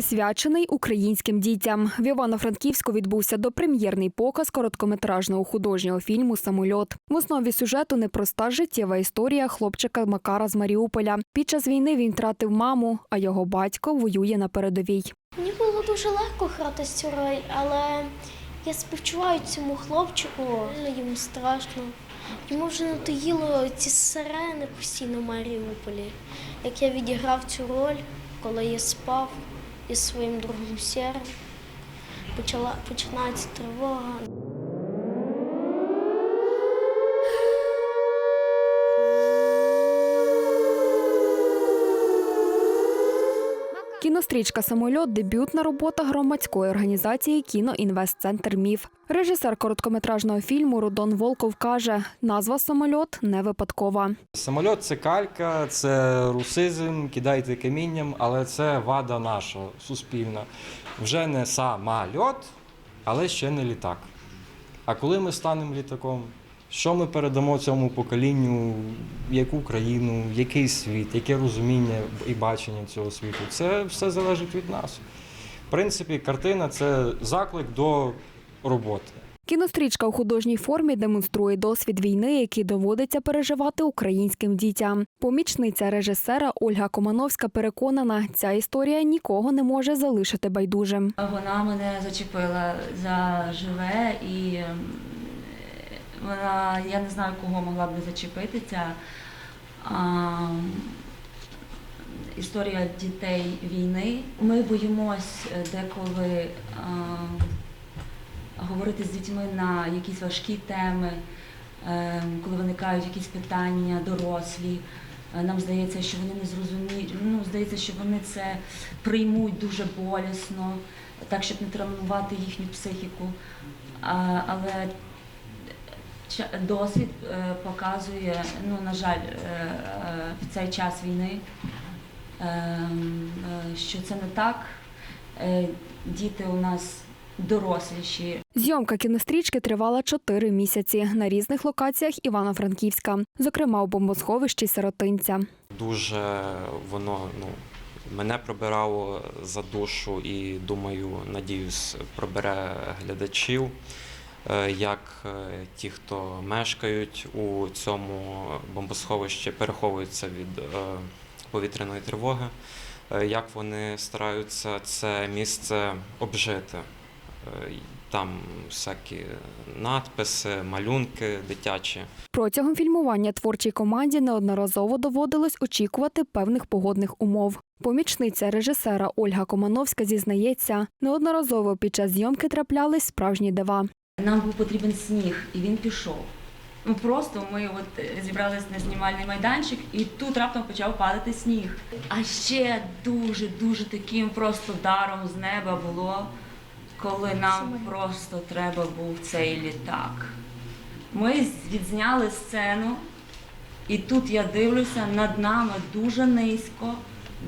присвячений українським дітям. В Івано-Франківську відбувся допрем'єрний показ короткометражного художнього фільму Самольот. В основі сюжету непроста життєва історія хлопчика Макара з Маріуполя. Під час війни він втратив маму, а його батько воює на передовій. Мені було дуже легко грати цю роль, але я співчуваю цьому хлопчику, йому страшно. Йому вже надоїло ці сирени постійно в Маріуполі. Як я відіграв цю роль, коли я спав із своїм другом Сєром, почала починається тривога. Кінострічка Самольот дебютна робота громадської організації Кіноінвестцентр Міф. Режисер короткометражного фільму Рудон Волков каже, назва самольот не випадкова. Самольот це калька, це русизм, кидайте камінням, але це вада наша, суспільна. Вже не самольот, але ще не літак. А коли ми станемо літаком, що ми передамо цьому поколінню, яку країну, який світ, яке розуміння і бачення цього світу? Це все залежить від нас. В принципі, картина це заклик до роботи. Кінострічка у художній формі демонструє досвід війни, який доводиться переживати українським дітям. Помічниця режисера Ольга Комановська переконана, ця історія нікого не може залишити байдужим. Вона мене зачепила за живе і ем, вона, я не знаю, кого могла б зачепити ця а, історія дітей війни. Ми боїмось е, деколи а, говорити з дітьми на якісь важкі теми, е, коли виникають якісь питання дорослі. Е, Нам здається, що вони не зрозуміють. Ну, здається, що вони це приймуть дуже болісно, так, щоб не травмувати їхню психіку. А, але досвід е, показує, ну, на жаль, е, е, в цей час війни, е, е, що це не так. Діти у нас доросліші, Зйомка кінострічки тривала чотири місяці на різних локаціях Івано-Франківська, зокрема у бомбосховищі Сиротинця. дуже воно ну, мене пробирало за душу і думаю, надіюсь, пробере глядачів. Е, Як е, ті, хто мешкають у цьому бомбосховищі, переховуються від е, повітряної тривоги, як вони стараються це місце обжити. Там всякі надписи, малюнки дитячі. Протягом фільмування творчій команді неодноразово доводилось очікувати певних погодних умов. Помічниця режисера Ольга Комановська зізнається, неодноразово під час зйомки траплялись справжні дива. Нам був потрібен сніг, і він пішов. Ну просто ми от е, зібрались на знімальний майданчик, і тут раптом почав падати сніг. А ще дуже дуже таким просто даром з неба було, коли нам просто треба був цей літак. Ми відзняли сцену, і тут я дивлюся, над нами дуже низько.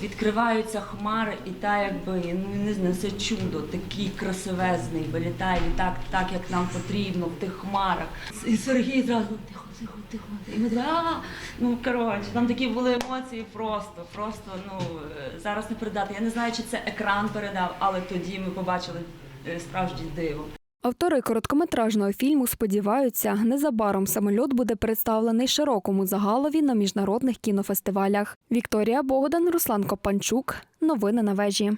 Відкриваються хмари, і та якби ну не знаю, це чудо, такий красивезний, вилітає літак так, як нам потрібно, в тих хмарах. І Сергій зразу тихо, тихо, тихо. І ми а ну коротше, там такі були емоції просто, просто ну зараз не передати. Я не знаю, чи це екран передав, але тоді ми побачили е, справжнє диво. Автори короткометражного фільму сподіваються, незабаром самольот буде представлений широкому загалові на міжнародних кінофестивалях. Вікторія Богдан, Руслан Копанчук. Новини на вежі.